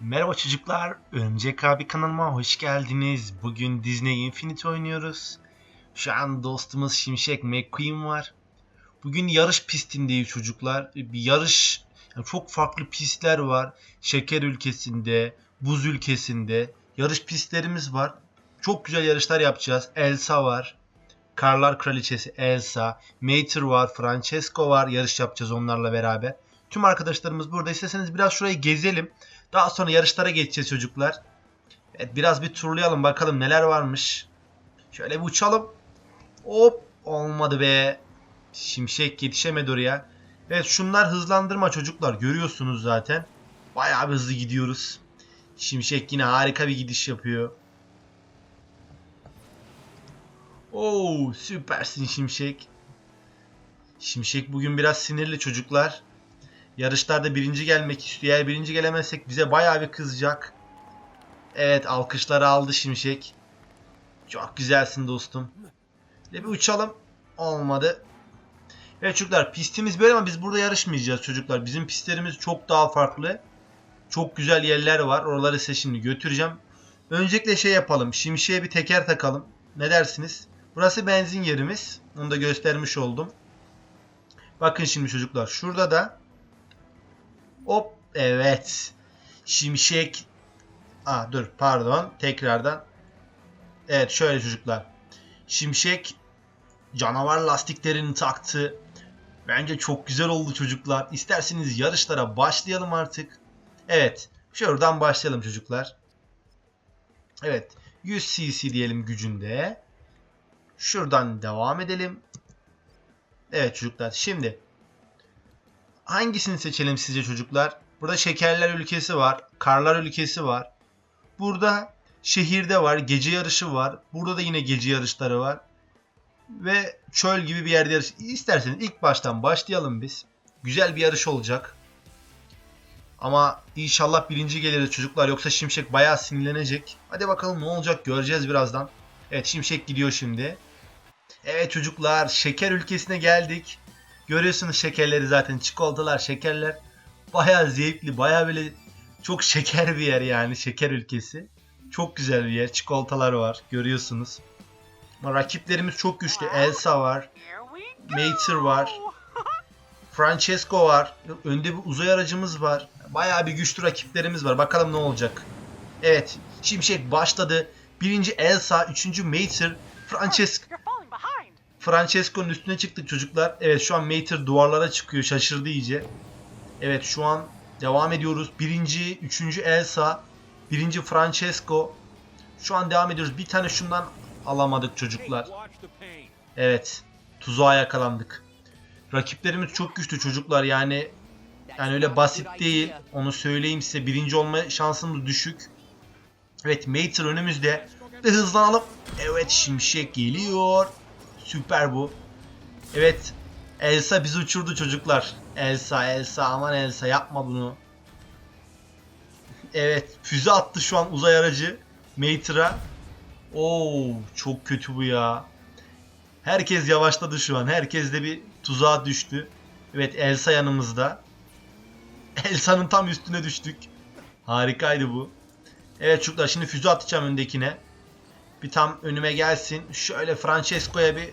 Merhaba çocuklar, Örümcek abi kanalıma hoş geldiniz. Bugün Disney Infinite oynuyoruz. Şu an dostumuz Şimşek McQueen var. Bugün yarış pistindeyiz çocuklar. Bir yarış, yani çok farklı pistler var. Şeker ülkesinde, buz ülkesinde yarış pistlerimiz var. Çok güzel yarışlar yapacağız. Elsa var. Karlar Kraliçesi Elsa, Mater var, Francesco var. Yarış yapacağız onlarla beraber. Tüm arkadaşlarımız burada. İsterseniz biraz şurayı gezelim. Daha sonra yarışlara geçeceğiz çocuklar. Evet biraz bir turlayalım bakalım neler varmış. Şöyle bir uçalım. Hop olmadı be. Şimşek yetişemedi oraya. Evet şunlar hızlandırma çocuklar görüyorsunuz zaten. Bayağı bir hızlı gidiyoruz. Şimşek yine harika bir gidiş yapıyor. Oo süpersin Şimşek. Şimşek bugün biraz sinirli çocuklar. Yarışlarda birinci gelmek istiyor. Eğer birinci gelemezsek bize bayağı bir kızacak. Evet alkışları aldı Şimşek. Çok güzelsin dostum. Bir bir uçalım. Olmadı. Evet çocuklar pistimiz böyle ama biz burada yarışmayacağız çocuklar. Bizim pistlerimiz çok daha farklı. Çok güzel yerler var. Oraları size şimdi götüreceğim. Öncelikle şey yapalım. Şimşek'e bir teker takalım. Ne dersiniz? Burası benzin yerimiz. Onu da göstermiş oldum. Bakın şimdi çocuklar. Şurada da Hop evet. Şimşek. Aa dur pardon. Tekrardan. Evet şöyle çocuklar. Şimşek canavar lastiklerini taktı. Bence çok güzel oldu çocuklar. İsterseniz yarışlara başlayalım artık. Evet. Şuradan başlayalım çocuklar. Evet. 100 cc diyelim gücünde. Şuradan devam edelim. Evet çocuklar. Şimdi hangisini seçelim sizce çocuklar? Burada şekerler ülkesi var. Karlar ülkesi var. Burada şehirde var. Gece yarışı var. Burada da yine gece yarışları var. Ve çöl gibi bir yerde yarış. İsterseniz ilk baştan başlayalım biz. Güzel bir yarış olacak. Ama inşallah birinci geliriz çocuklar. Yoksa Şimşek bayağı sinirlenecek. Hadi bakalım ne olacak göreceğiz birazdan. Evet Şimşek gidiyor şimdi. Evet çocuklar şeker ülkesine geldik. Görüyorsunuz şekerleri zaten çikolatalar, şekerler. Bayağı zevkli, bayağı böyle çok şeker bir yer yani şeker ülkesi. Çok güzel bir yer. Çikolatalar var görüyorsunuz. Ama rakiplerimiz çok güçlü. Elsa var, Mater var, Francesco var. Önde bir uzay aracımız var. Bayağı bir güçlü rakiplerimiz var. Bakalım ne olacak. Evet, Şimşek başladı. Birinci Elsa, üçüncü Mater, Francesco. Francesco'nun üstüne çıktık çocuklar. Evet şu an Mater duvarlara çıkıyor. Şaşırdı iyice. Evet şu an devam ediyoruz. Birinci, üçüncü Elsa. Birinci Francesco. Şu an devam ediyoruz. Bir tane şundan alamadık çocuklar. Evet. Tuzağa yakalandık. Rakiplerimiz çok güçlü çocuklar. Yani yani öyle basit değil. Onu söyleyeyim size. Birinci olma şansımız düşük. Evet Mater önümüzde. Ve hızlanalım. Evet Şimşek geliyor. Süper bu. Evet. Elsa bizi uçurdu çocuklar. Elsa, Elsa aman Elsa yapma bunu. Evet. Füze attı şu an uzay aracı. Mater'a. Oo, çok kötü bu ya. Herkes yavaşladı şu an. Herkes de bir tuzağa düştü. Evet Elsa yanımızda. Elsa'nın tam üstüne düştük. Harikaydı bu. Evet çocuklar şimdi füze atacağım öndekine. Bir tam önüme gelsin. Şöyle Francesco'ya bir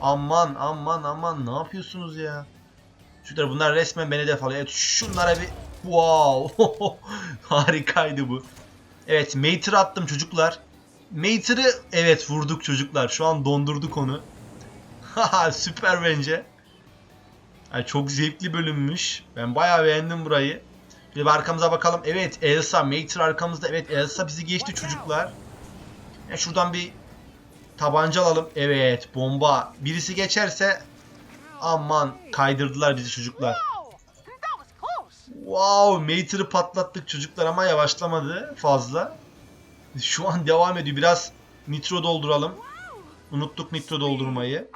aman aman aman ne yapıyorsunuz ya? Çocuklar bunlar resmen beni hedef alıyor. Evet şunlara bir wow harikaydı bu. Evet Mater attım çocuklar. Mater'ı evet vurduk çocuklar. Şu an dondurduk onu. Haha süper bence. Yani çok zevkli bölünmüş. Ben bayağı beğendim burayı. De arkamıza bakalım. Evet Elsa, Mater arkamızda. Evet Elsa bizi geçti çocuklar. Ya şuradan bir tabanca alalım. Evet bomba. Birisi geçerse aman kaydırdılar bizi çocuklar. Wow Mater'ı patlattık çocuklar ama yavaşlamadı fazla. Şu an devam ediyor. Biraz nitro dolduralım. Unuttuk nitro doldurmayı.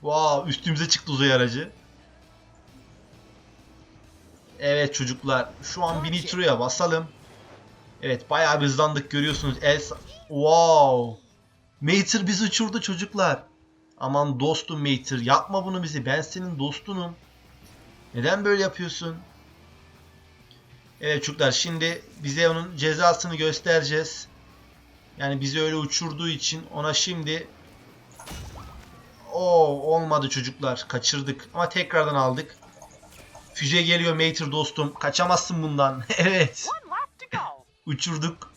Wow üstümüze çıktı uzay aracı. Evet çocuklar şu an bir nitroya basalım. Evet bayağı bir hızlandık görüyorsunuz. Elsa... Wow. Mater bizi uçurdu çocuklar. Aman dostum Mater yapma bunu bizi. Ben senin dostunum. Neden böyle yapıyorsun? Evet çocuklar şimdi bize onun cezasını göstereceğiz. Yani bizi öyle uçurduğu için ona şimdi Oo olmadı çocuklar. Kaçırdık ama tekrardan aldık. Füze geliyor Mater dostum. Kaçamazsın bundan. evet. Uçurduk.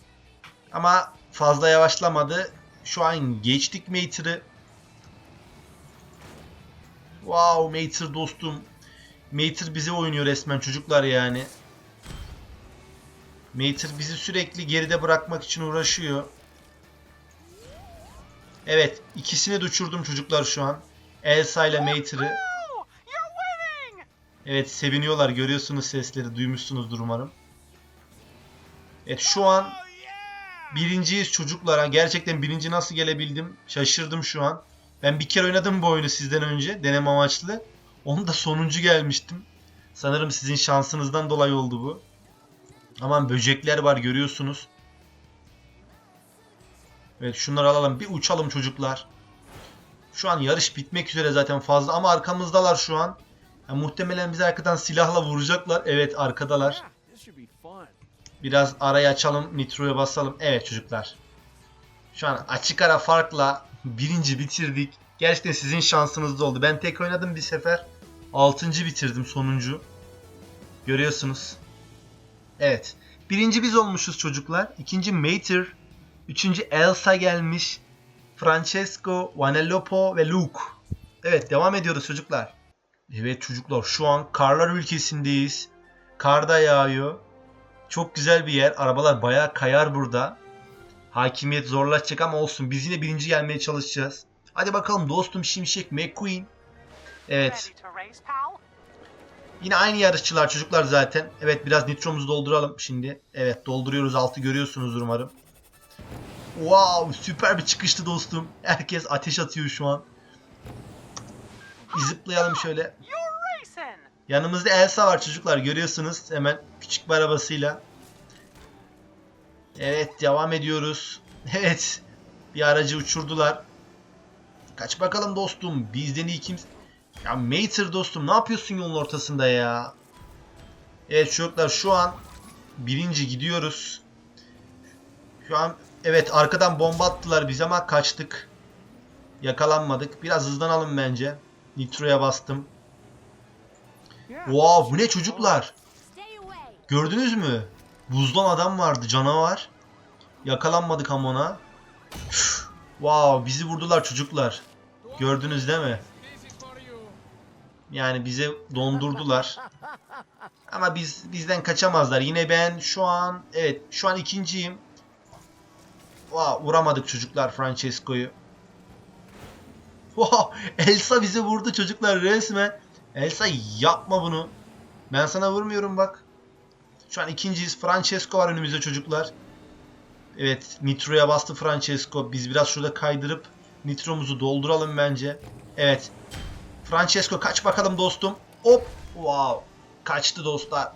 Ama fazla yavaşlamadı. Şu an geçtik Mater'ı. Wow Mater dostum. Mater bize oynuyor resmen çocuklar yani. Mater bizi sürekli geride bırakmak için uğraşıyor. Evet ikisini de uçurdum çocuklar şu an. Elsa ile Mater'ı. Evet seviniyorlar görüyorsunuz sesleri duymuşsunuzdur umarım. Evet şu an birinciyiz çocuklara. Gerçekten birinci nasıl gelebildim şaşırdım şu an. Ben bir kere oynadım bu oyunu sizden önce deneme amaçlı. Onu da sonuncu gelmiştim. Sanırım sizin şansınızdan dolayı oldu bu. Aman böcekler var görüyorsunuz. Evet şunları alalım bir uçalım çocuklar. Şu an yarış bitmek üzere zaten fazla ama arkamızdalar şu an. Ya, muhtemelen bizi arkadan silahla vuracaklar. Evet arkadalar. Biraz arayı açalım. Nitro'ya basalım. Evet çocuklar. Şu an açık ara farkla birinci bitirdik. Gerçekten sizin şansınız da oldu. Ben tek oynadım bir sefer. Altıncı bitirdim sonuncu. Görüyorsunuz. Evet. Birinci biz olmuşuz çocuklar. İkinci Mater. Üçüncü Elsa gelmiş. Francesco, Vanellope ve Luke. Evet devam ediyoruz çocuklar. Evet çocuklar şu an karlar ülkesindeyiz. Kar da yağıyor. Çok güzel bir yer. Arabalar bayağı kayar burada. Hakimiyet zorlaşacak ama olsun. Biz yine birinci gelmeye çalışacağız. Hadi bakalım dostum Şimşek McQueen. Evet. Yine aynı yarışçılar çocuklar zaten. Evet biraz nitromuzu dolduralım şimdi. Evet dolduruyoruz altı görüyorsunuzdur umarım. Wow süper bir çıkıştı dostum. Herkes ateş atıyor şu an. Bir zıplayalım şöyle. Yanımızda Elsa var çocuklar görüyorsunuz hemen küçük bir arabasıyla. Evet devam ediyoruz. Evet bir aracı uçurdular. Kaç bakalım dostum bizden iyi kimse... Ya Mater dostum ne yapıyorsun yolun ortasında ya? Evet çocuklar şu an birinci gidiyoruz. Şu an evet arkadan bomba attılar biz ama kaçtık. Yakalanmadık. Biraz hızlanalım bence. Nitro'ya bastım. Wow bu ne çocuklar? Gördünüz mü? Buzdan adam vardı canavar. Yakalanmadık ama ona. Üf, Wow bizi vurdular çocuklar. Gördünüz değil mi? Yani bize dondurdular. Ama biz bizden kaçamazlar. Yine ben şu an evet şu an ikinciyim. Wow, vuramadık çocuklar Francesco'yu. Wow, Elsa bizi vurdu çocuklar resmen. Elsa yapma bunu. Ben sana vurmuyorum bak. Şu an ikinciyiz. Francesco var önümüzde çocuklar. Evet Nitro'ya bastı Francesco. Biz biraz şurada kaydırıp Nitro'muzu dolduralım bence. Evet. Francesco kaç bakalım dostum. Hop. Wow. Kaçtı dostlar.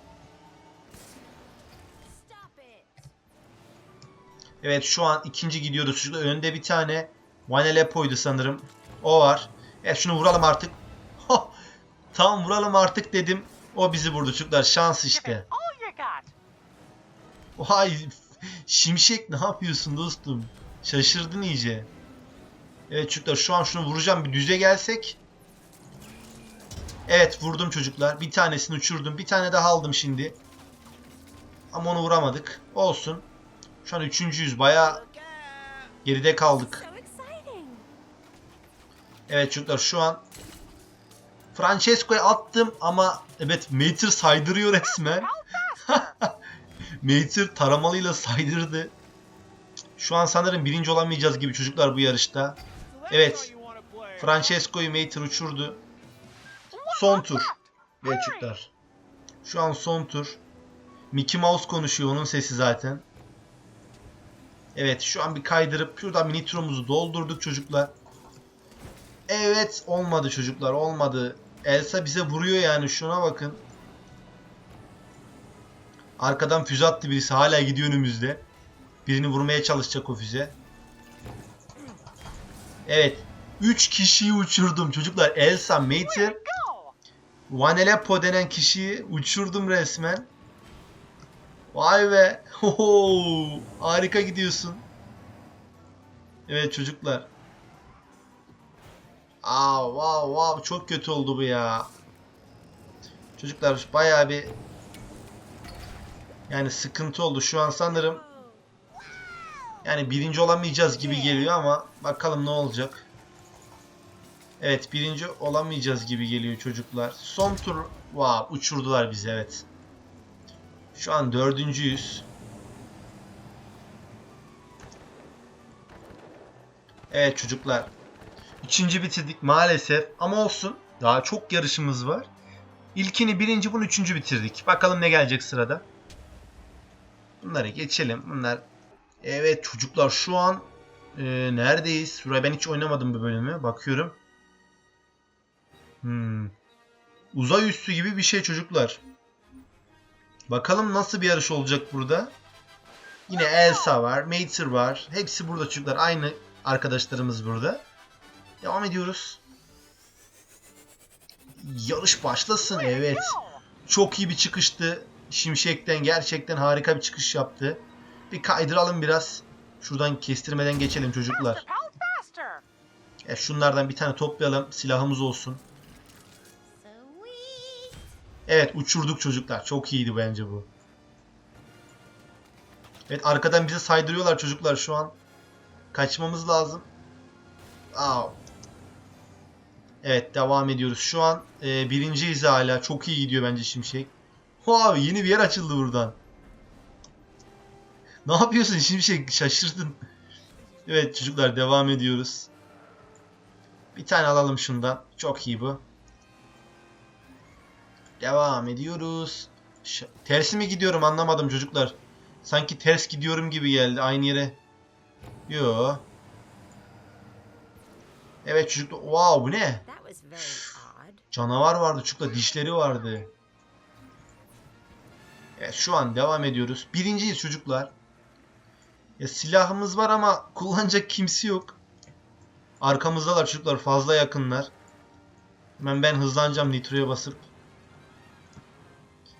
Evet şu an ikinci gidiyoruz. Şurada önde bir tane Vanellope'ydu sanırım. O var. Evet şunu vuralım artık. Hah, Tam vuralım artık dedim. O bizi vurdu çocuklar. Şans işte. Vay Şimşek ne yapıyorsun dostum? Şaşırdın iyice. Evet çocuklar şu an şunu vuracağım bir düze gelsek. Evet vurdum çocuklar. Bir tanesini uçurdum. Bir tane daha aldım şimdi. Ama onu vuramadık. Olsun. Şu an üçüncüyüz. Baya geride kaldık. Evet çocuklar şu an Francesco'ya attım ama evet Mater saydırıyor resmen. Mater taramalıyla saydırdı. Şu an sanırım birinci olamayacağız gibi çocuklar bu yarışta. Evet. Francesco'yu Mater uçurdu. Son tur. Çocuklar. Şu an son tur. Mickey Mouse konuşuyor onun sesi zaten. Evet şu an bir kaydırıp şuradan bir nitromuzu doldurduk çocuklar. Evet olmadı çocuklar olmadı. Elsa bize vuruyor yani şuna bakın. Arkadan füze attı birisi hala gidiyor önümüzde. Birini vurmaya çalışacak o füze. Evet. 3 kişiyi uçurdum çocuklar. Elsa, Mater, Go! Vanellope denen kişiyi uçurdum resmen. Vay be. Hoho. Harika gidiyorsun. Evet çocuklar. Aa wow wow çok kötü oldu bu ya. Çocuklar bayağı bir yani sıkıntı oldu. Şu an sanırım yani birinci olamayacağız gibi geliyor ama bakalım ne olacak. Evet birinci olamayacağız gibi geliyor çocuklar. Son tur wow, uçurdular bizi evet. Şu an dördüncüyüz. Evet çocuklar. Üçüncü bitirdik maalesef ama olsun. Daha çok yarışımız var. İlkini birinci bunu üçüncü bitirdik. Bakalım ne gelecek sırada. Bunları geçelim. Bunlar Evet çocuklar şu an e, neredeyiz? Şuraya ben hiç oynamadım bu bölümü. Bakıyorum. Hmm. Uzay üstü gibi bir şey çocuklar. Bakalım nasıl bir yarış olacak burada. Yine Elsa var, Mater var. Hepsi burada çocuklar. Aynı arkadaşlarımız burada. Devam ediyoruz. Yarış başlasın. Evet. Çok iyi bir çıkıştı. Şimşek'ten gerçekten harika bir çıkış yaptı. Bir kaydıralım biraz. Şuradan kestirmeden geçelim çocuklar. Ya şunlardan bir tane toplayalım. Silahımız olsun. Evet uçurduk çocuklar. Çok iyiydi bence bu. Evet arkadan bize saydırıyorlar çocuklar şu an. Kaçmamız lazım. Aa. Evet devam ediyoruz. Şu an e, birinciyiz hala. Çok iyi gidiyor bence Şimşek. Wow yeni bir yer açıldı buradan. Ne yapıyorsun Şimşek? Şaşırdın. Evet çocuklar devam ediyoruz. Bir tane alalım şundan. Çok iyi bu. Devam ediyoruz. Ş- tersi mi gidiyorum anlamadım çocuklar. Sanki ters gidiyorum gibi geldi aynı yere. Yo. Evet çocuklar. Wow bu ne? Canavar vardı çocuklar. Dişleri vardı. Evet şu an devam ediyoruz. Birinciyiz çocuklar. Ya silahımız var ama kullanacak kimse yok. Arkamızdalar çocuklar. Fazla yakınlar. Hemen ben hızlanacağım nitroya basıp.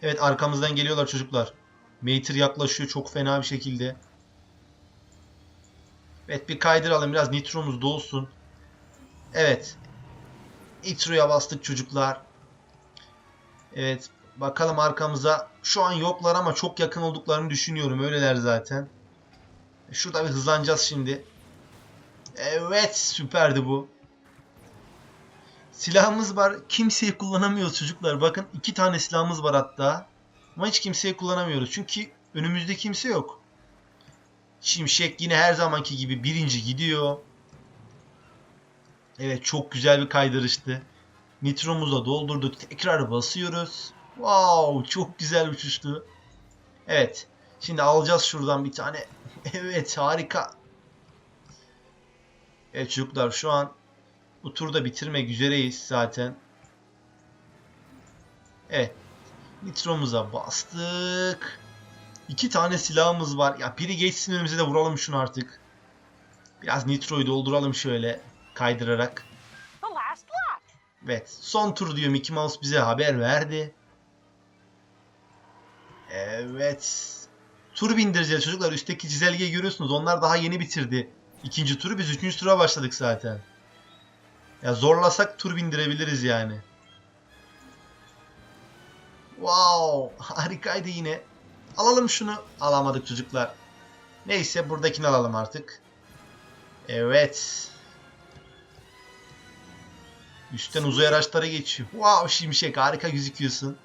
Evet arkamızdan geliyorlar çocuklar. Mater yaklaşıyor çok fena bir şekilde. Evet bir kaydıralım biraz nitromuz dolsun. Evet. Nitroya bastık çocuklar. Evet bakalım arkamıza. Şu an yoklar ama çok yakın olduklarını düşünüyorum. Öyleler zaten. Şurada bir hızlanacağız şimdi. Evet süperdi bu. Silahımız var. Kimseyi kullanamıyoruz çocuklar. Bakın iki tane silahımız var hatta. Ama hiç kimseyi kullanamıyoruz. Çünkü önümüzde kimse yok. Şimşek yine her zamanki gibi birinci gidiyor. Evet çok güzel bir kaydırıştı. Nitromuzu da doldurduk. Tekrar basıyoruz. Wow çok güzel uçuştu. Evet. Şimdi alacağız şuradan bir tane. evet harika. Evet çocuklar şu an bu turda bitirmek üzereyiz zaten. Evet. Nitromuza bastık. İki tane silahımız var. Ya biri geçsin önümüze de vuralım şunu artık. Biraz nitroyu dolduralım şöyle kaydırarak. Evet. Son tur diyor Mickey Mouse bize haber verdi. Evet. Tur bindireceğiz çocuklar. Üstteki çizelgeyi görüyorsunuz. Onlar daha yeni bitirdi. İkinci turu biz üçüncü tura başladık zaten. Ya zorlasak tur bindirebiliriz yani. Wow. Harikaydı yine. Alalım şunu. Alamadık çocuklar. Neyse buradakini alalım artık. Evet. Üstten uzay araçları geçiyor. Wow Şimşek harika gözüküyorsun.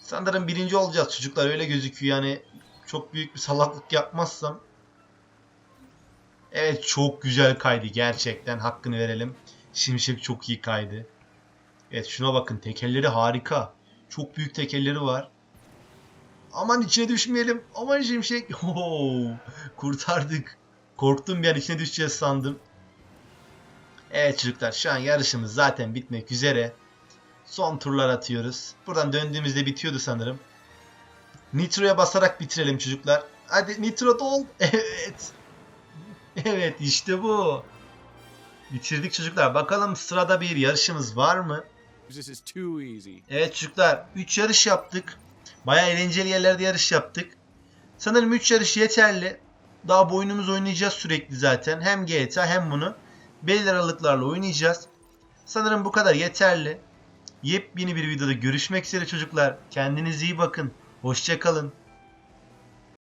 Sanırım birinci olacağız çocuklar öyle gözüküyor yani. Çok büyük bir salaklık yapmazsam. Evet çok güzel kaydı gerçekten hakkını verelim. Şimşek çok iyi kaydı. Evet şuna bakın tekerleri harika. Çok büyük tekerleri var. Aman içine düşmeyelim. Aman Şimşek. Oo, kurtardık. Korktum bir an içine düşeceğiz sandım. Evet çocuklar şu an yarışımız zaten bitmek üzere. Son turlar atıyoruz. Buradan döndüğümüzde bitiyordu sanırım. Nitro'ya basarak bitirelim çocuklar. Hadi Nitro dol. Evet. Evet işte bu. Bitirdik çocuklar. Bakalım sırada bir yarışımız var mı? Evet çocuklar 3 yarış yaptık. Baya eğlenceli yerlerde yarış yaptık. Sanırım 3 yarış yeterli. Daha bu oyunumuzu oynayacağız sürekli zaten. Hem GTA hem bunu. Belli aralıklarla oynayacağız. Sanırım bu kadar yeterli. Yepyeni bir videoda görüşmek üzere çocuklar. Kendinize iyi bakın. Hoşçakalın.